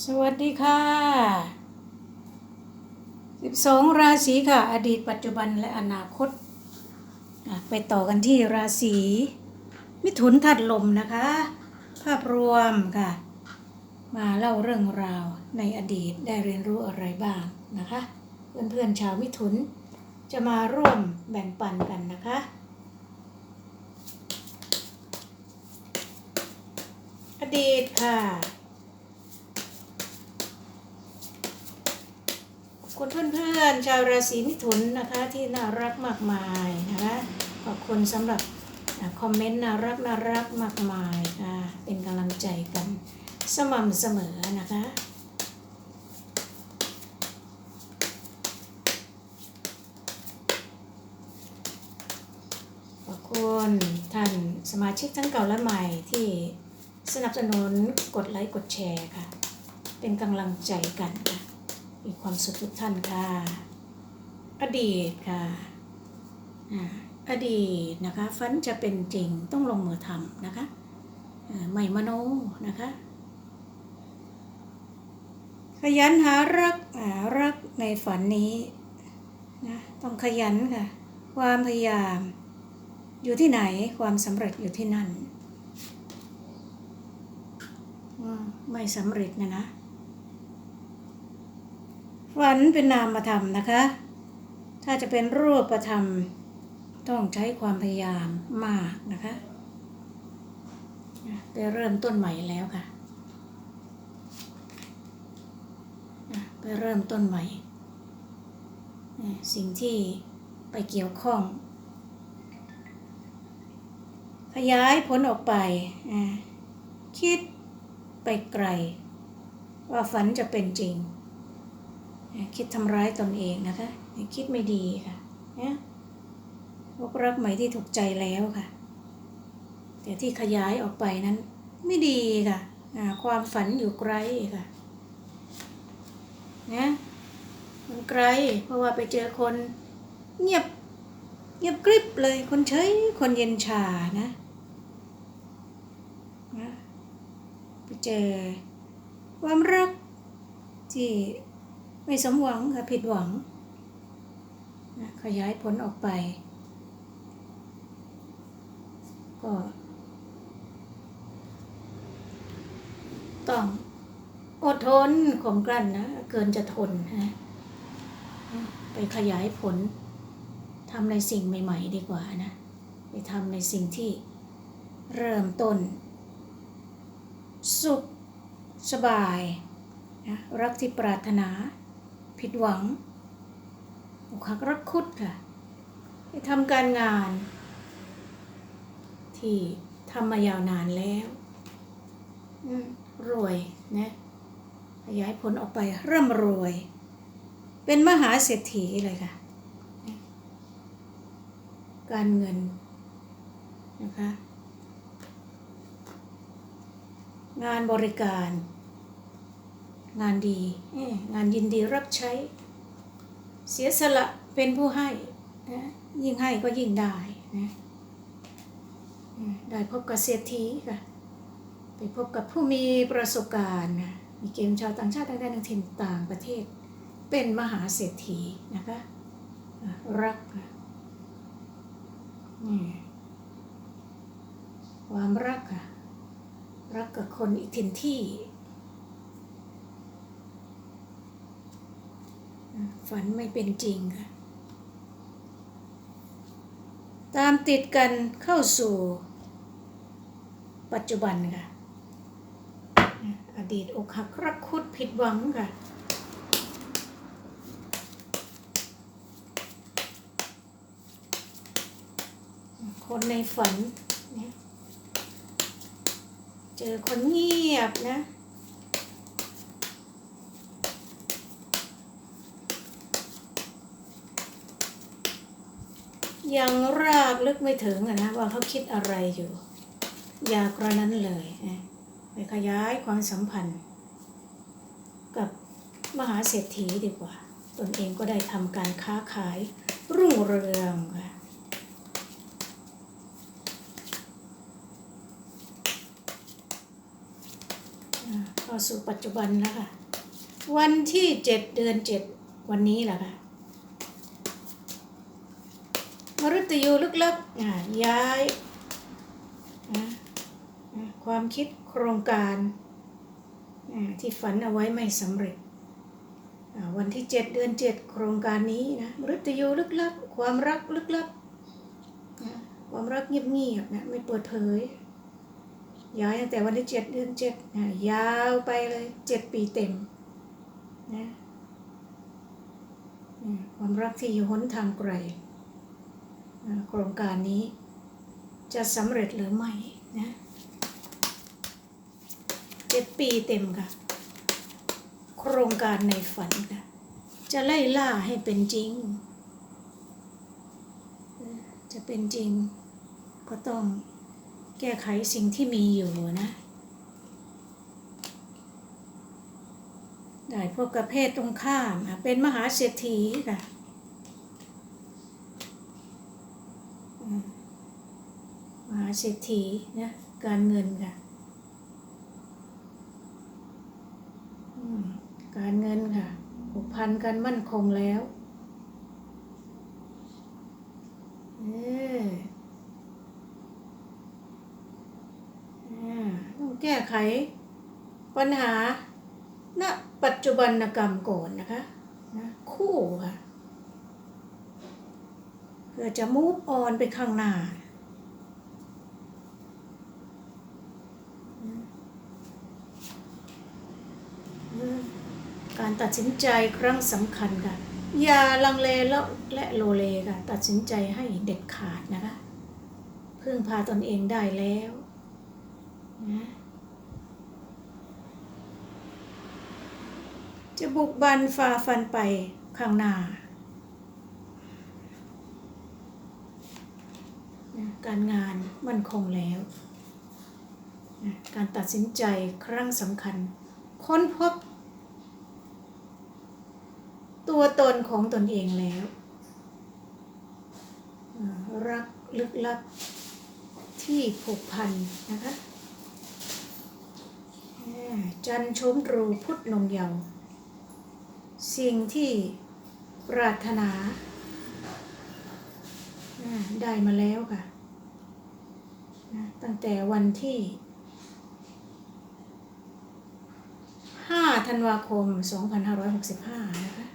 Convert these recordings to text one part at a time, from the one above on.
สวัสดีค่ะ 12 ราศีค่ะ อดีตปัจจุบันและอนาคตอะไปต่อกันที่ราศีมิถุนถัดลมนะคะ ภาพรวมค่ะ มาเล่าเรื่องราวในอดีตได้เรียนรู้อะไรบ้างนะคะ เพื่อนๆชาวมิถุนจะมาร่วมแบ่งปันกันนะคะอดีตค่ะ ขอบ คุณเพื่อนๆ ชาวราศีมิถุนนะคะที่น่ารักมากมายนะคะขอบคุณสำหรับคอมเมนต์น่ารักน่ารักมากมายค่ะเป็นกำลังใจกันสม่ำเสมอนะคะขอบคุณท่านสมาชิกทั้งเก่าและใหม่ที่สนับสนุนกดไลค์กดแชร์ค่ะ เป็นกำลังใจกันค่ะ มีความสุขทุกท่านค่ะ อดีตค่ะอดีตนะคะฝันจะเป็นจริงต้องลงมือทำนะคะไม่มโนนะคะขยันหารักอ่ารักในฝันนี้นะต้องขยันค่ะ ความพยายาม อยู่ที่ไหนความสำเร็จอยู่ที่นั่น ไม่สำเร็จนะนะ ฝันเป็นนามธรรมนะคะ ถ้าจะเป็นรูปธรรม ต้องใช้ความพยายามมากนะคะไปเริ่มต้นใหม่แล้วค่ะไปเริ่มต้นใหม่ สิ่งที่ไปเกี่ยวข้อง ขยายผลออกไป คิดไปไกล ว่าฝันจะเป็นจริง คิดทำร้ายตนเองนะคะ คิดไม่ดีค่ะเนี่ยพวกรักใหม่ที่ถูกใจแล้วค่ะ แต่ที่ขยายออกไปนั้นไม่ดีค่ะความฝันอยู่ไกลค่ะนะมันไกลเพราะว่าไปเจอคนเงียบเงียบกริบเลยคนเฉยคนเย็นชานะนะไปเจอความรักที่ ไม่สมหวังค่ะผิดหวังนะขยายผลออกไป ก็ต้องอดทนข่มกลั้นนะ เกินจะทนนะไปขยายผลทำในสิ่งใหม่ ๆ ดีกว่านะ ไปทำในสิ่งที่เริ่มต้น สุข สบายนะรักที่ปรารถนา ผิดหวังอกหักรักคุดค่ะไปทำการงาน ที่ทำมายาวนานแล้วรวยนะขยายผลออกไปเริ่มรวย เป็นมหาเศรษฐีเลยค่ะ การเงินนะคะ งานบริการ งานดีงานยินดีรับใช้ เสียสละเป็นผู้ให้นะยิ่งให้ก็ยิ่งได้นะได้พบกับเศรษฐีค่ะไปพบกับผู้มีประสบการณ์นะมีเกมชาวต่างชาติต่างแดนต่างถิ่นต่างประเทศ เป็นมหาเศรษฐีนะคะรักนะนี่ความรักค่ะรักกับคนอีกถิ่นที่ ฝันไม่เป็นจริงค่ะ ตามติดกันเข้าสู่ปัจจุบันค่ะ อดีตอกหักรักคุดผิดหวังค่ะคนในฝันเนี่ยเจอคนเงียบนะ ยังรากลึกไม่ถึงอะนะว่าเขาคิดอะไรอยู่ อยากระนั้นเลยนะไปขยายความสัมพันธ์ กับมหาเศรษฐีดีกว่า ตนเองก็ได้ทำการค้าขายรุ่งเรืองค่ะอ่าเขาเข้าสู่ปัจจุบันแล้วค่ะ วันที่เจ็ดเดือนเจ็ดวันนี้แหละค่ะ มฤตยูลึกลับย้ายความคิดโครงการที่ฝันเอาไว้ไม่สำเร็จ วันที่เจ็ดเดือนเจ็ดโครงการนี้นะมฤตยูลึกลับ ความรักลึกลับความรักเงียบๆนะไม่เปิดเผย ย้ายตั้งแต่วันที่เจ็ดเดือนเจ็ดนะยาวไปเลยเจ็ดปีเต็มนะความรักที่อยู่หนทางไกล โครงการนี้จะสำเร็จหรือไม่นะเจ็ดปีเต็มค่ะ โครงการในฝันค่ะ จะไล่ล่าให้เป็นจริง จะเป็นจริงก็ต้องแก้ไขสิ่งที่มีอยู่นะ ได้พบกับเพศตรงข้าม เป็นมหาเศรษฐีค่ะอืมมหา เศรษฐีนะการเงินค่ะการเงินค่ะผูกพันกันมั่นคงแล้วเอออ่าต้องแก้ไข ปัญหาณปัจจุบันกรรมก่อนนะคะนะคู่ค่ะเพื่อจะมูฟออนไปข้างหน้าอืม การตัดสินใจครั้งสำคัญค่ะ อย่าลังเลแล้วและโลเลค่ะ ตัดสินใจให้เด็ดขาดนะคะ พึ่งพาตนเองได้แล้วนะจะบุกบันฝ่าฟันไปข้างหน้านะการงานมั่นคงแล้วนะการตัดสินใจครั้งสำคัญ ค้นพบ ตัวตนของตนเองแล้ว รักลึกลับที่ผูกพันนะคะจันชมรูพุทธนงเยาว์สิ่งที่ปรารถนาได้มาแล้วค่ะนะตั้งแต่วันที่ 5 ธันวาคม 2565 นะคะ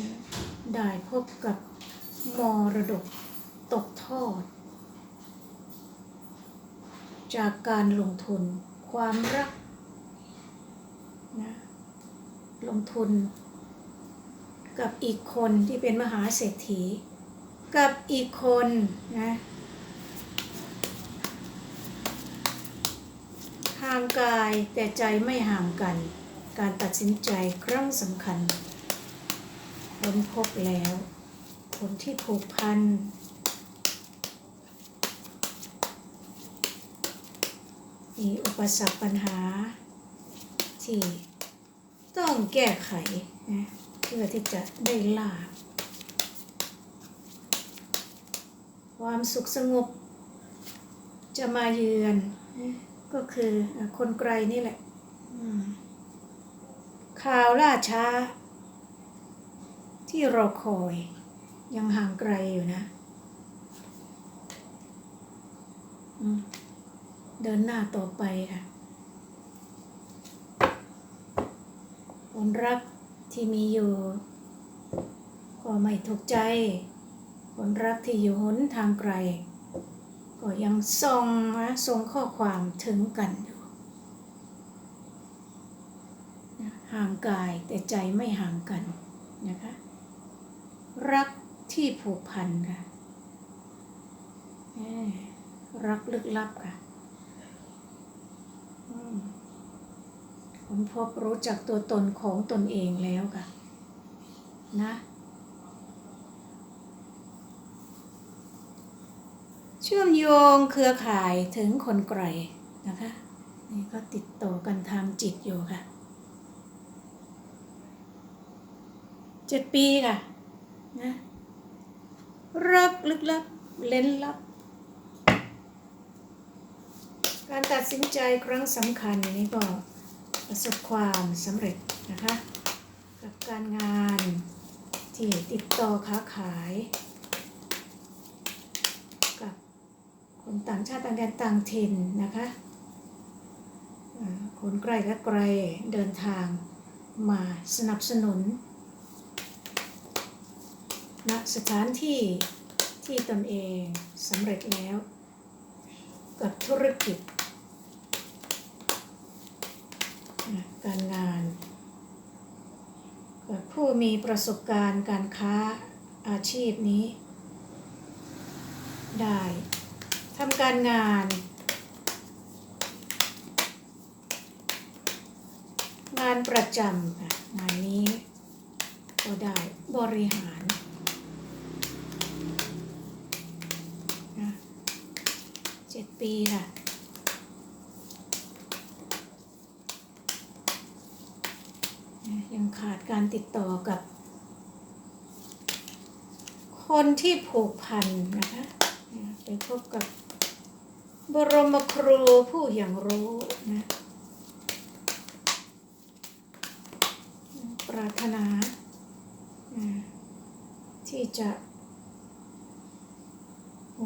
นะ ได้พบกับมรดกตกทอด จากการลงทุนความรักนะลงทุน กับอีกคนที่เป็นมหาเศรษฐี กับอีกคนนะห่างกายแต่ใจไม่ห่างกัน การตัดสินใจครั้งสำคัญ ค้นพบแล้ว คนที่ผูกพัน มีอุปสรรคปัญหา ที่ต้องแก้ไขนะเพื่อที่จะได้ลาบความสุขสงบ จะมาเยือน ก็คือคนไกลนี่แหละข่าวล่าช้า ที่รอคอย ยังห่างไกลอยู่นะ เดินหน้าต่อไปค่ะคนรักที่มีอยู่ก็ไม่ถูกใจคนรักที่อยู่หนทางไกล ก็ยังส่งนะส่งข้อความถึงกันอยู่ห่างกายแต่ใจไม่ห่างกันนะคะ รักที่ผูกพันค่ะรักลึกลับค่ะอืมพบรู้จักตัวตนของตนเองแล้วค่ะ นะ เชื่อมโยงเครือข่ายถึงคนไกลนะคะ นี่ก็ติดต่อกันทางจิตอยู่ค่ะเจ็ดปีค่ะ นะรักลึกลับเล่นลับ การตัดสินใจครั้งสำคัญนี้ก็ประสบความสำเร็จนะคะ กับการงานที่ติดต่อค้าขาย กับคนต่างชาติต่างแดนต่างถิ่นนะคะคนใกลและไกลเดินทางมาสนับสนุน ณสถานที่ที่ตนเองสำเร็จแล้ว กับธุรกิจนะการงาน กับผู้มีประสบการณ์การค้าอาชีพนี้ ได้ทำการงาน งานประจำค่ะงานนี้ก็ได้บริหารนะเจ็ด ปีค่ะ ยังขาดการติดต่อกับ คนที่ผูกพันนะคะ ไปพบกับบรมครูผู้อย่างรู้นะปรารถนา ที่จะ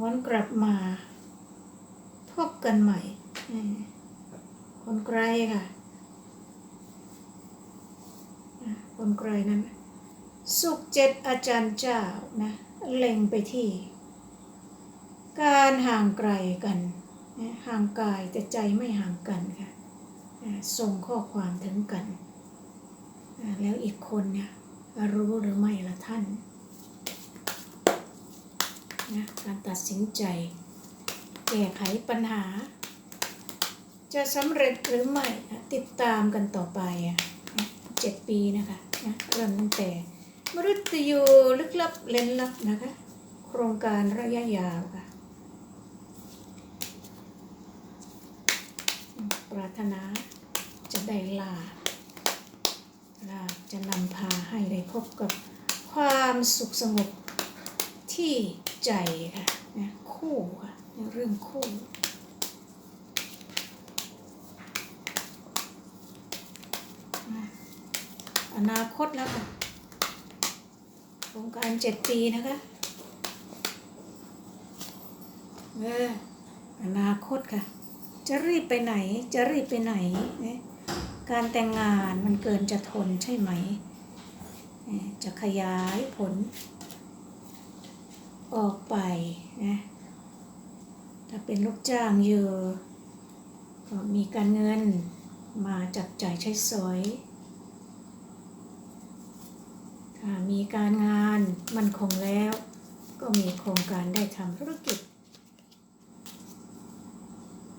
วนกลับมา กันใหม่คนไกลค่ะ คนไกลนั้น สุขเจ็ดอาจารย์เจ้านะเล็งไปที่ การห่างไกลกันห่างกายแต่ใจไม่ห่างกันค่ะส่งข้อความถึงกัน แล้วอีกคนเนี่ยรู้หรือไม่ละท่านนะการตัดสินใจ แก้ไขปัญหา จะสำเร็จหรือไม่นะติดตามกันต่อไปอะเจ็ดปีนะคะนะเริ่มตั้งแต่มฤตยูลึกลับเล่นลับนะคะ โครงการระยะยาวค่ะ ปรารถนาจะได้ลาลาจะนำพาให้ได้พบกับความสุขสงบที่ใจค่ะ นะคู่ค่ะในเรื่องคู่อนาคตแล้วค่ะโครงการเจ็ดปีนะคะเอออนาคตค่ะ จะรีบไปไหน จะรีบไปไหน การแต่งงานมันเกินจะทนใช่ไหม จะขยายผล ออกไปนะถ้าเป็นลูกจ้างอยู่ก็มีการเงินมาจับจ่ายใช้สอยถ้ามีการงานมันคงแล้ว ก็มีโครงการได้ทำธุรกิจ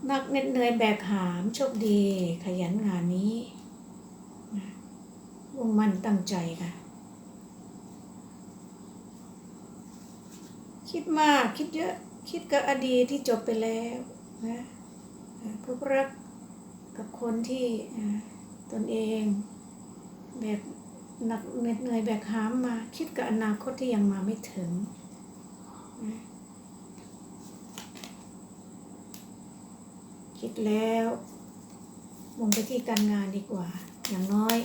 นักเหน็ดเหนื่อยแบกหามโชคดีขยันงานนี้นะมุ่งมั่นตั้งใจค่ะ คิดมากคิดเยอะคิดกับอดีตที่จบไปแล้วนะพบรักกับคนที่ตนเองแบบหนักเหน็ดเหนื่อยแบกหามมาคิดกับอนาคตที่ยังมาไม่ถึงนะคิดแล้วมุ่งไปที่การงานดีกว่า อย่างน้อย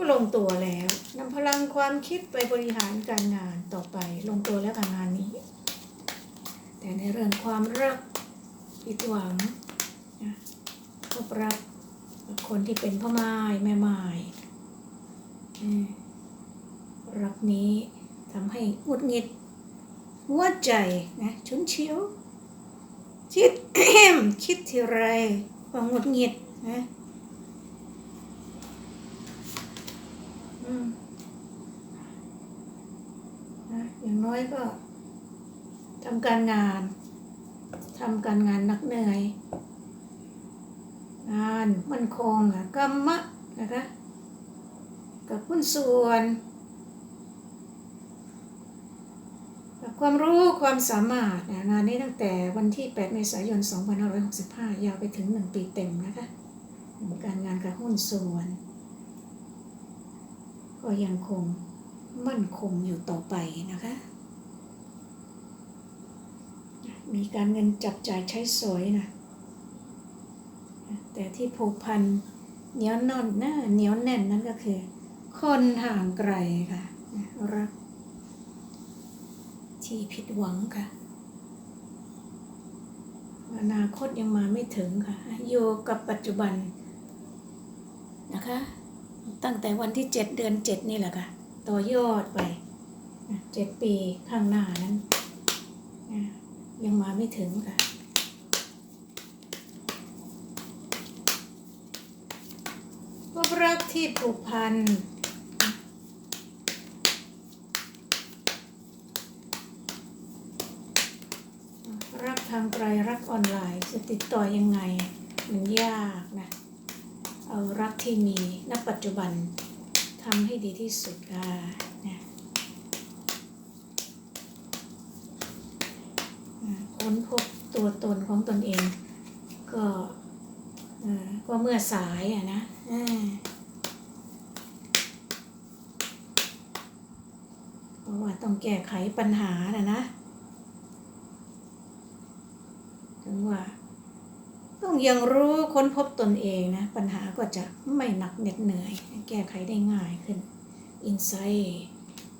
ก็ลงตัวแล้วนำพลังความคิดไปบริหารการงานต่อไปลงตัวแล้วการงานนี้ แต่ในเรื่องความรักผิดหวังนะพบรักกับคนที่เป็นพ่อไม้แม่ไม่รักนี้ทำให้หงุดหงิดหัวใจนะชุนเฉียวคิดคิดทีไรก็หงุดหงิดนะอืม น้อยก็ทำการงานทำการงานนักเหนื่อย งานมั่นคงอะกรรมะนะคะกับหุ้นส่วนกับความรู้ความสามารถนะงานนี้ตั้งแต่วันที่ 8 เมษายน 2565 ยาวไปถึง 1 ปีเต็มนะคะการงานกับหุ้นส่วน ก็ยังคงมั่นคงอยู่ต่อไปนะคะ มีการเงินจับจ่ายใช้สอยนะแต่ที่ผูกพันเหนียวแน่นนะเหนียวแน่นนั่นก็คือ คนห่างไกลค่ะรัก ที่ผิดหวังค่ะอนาคตยังมาไม่ถึงค่ะอยู่กับปัจจุบันนะคะ ตั้งแต่วันที่เจ็ดเดือนเจ็ดนี่แหละค่ะ ต่อยอดไปเจ็ดปีข้างหน้านั้น ยังมาไม่ถึงค่ะ พบรักที่ผูกพันรักทางไกลรักออนไลน์จะติดต่อยังไง มันยากนะ เอารักที่มีณปัจจุบันทำให้ดีที่สุดค่ะนะอ่า ค้นพบตัวตนของตนเอง ก็เอ่อก็เมื่อสายอะนะเพราะว่าต้องแก้ไขปัญหานะนะ ถึงว่าต้องยังรู้ค้นพบตนเองนะ ปัญหาก็จะไม่หนักเหน็ดเหนื่อย แก้ไขได้ง่ายขึ้นอินไซต์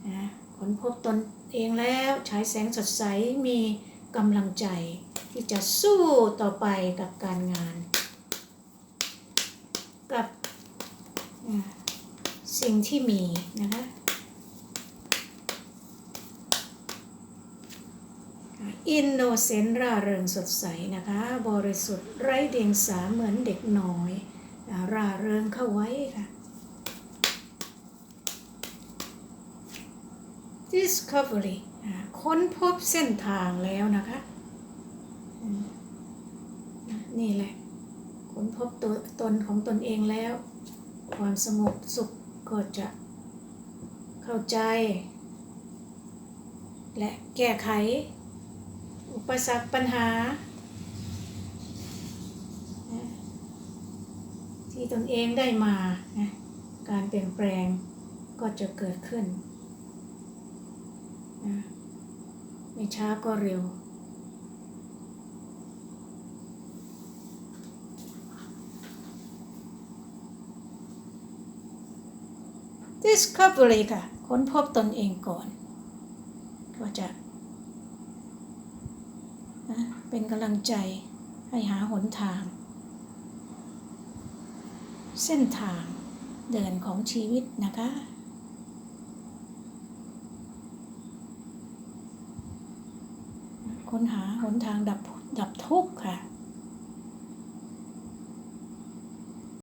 นะค้นพบตนเองแล้วฉายแสงสดใสมี กำลังใจที่จะสู้ต่อไปกับการงาน กับสิ่งที่มีนะคะอินโนเซนต์ร่าเริงสดใสนะคะ บริสุทธิ์ไร้เดียงสาเหมือนเด็กน้อย ร่าเริงเข้าไว้ค่ะ Discovery ค้นพบเส้นทางแล้วนะคะนี่แหละค้นพบตัวตนของตนเองแล้ว ความสงบสุขก็จะเข้าใจ และแก้ไข อุปสรรคปัญหา ที่ตนเองได้มานะการเปลี่ยนแปลงก็จะเกิดขึ้นนะ ไม่ช้าก็เร็ว Discovery ค่ะ ค้นพบตนเองก่อน ก็จะนะเป็นกำลังใจให้หาหนทาง เส้นทางเดินของชีวิตนะคะ ค้นหาหนทางดับดับทุกข์ค่ะ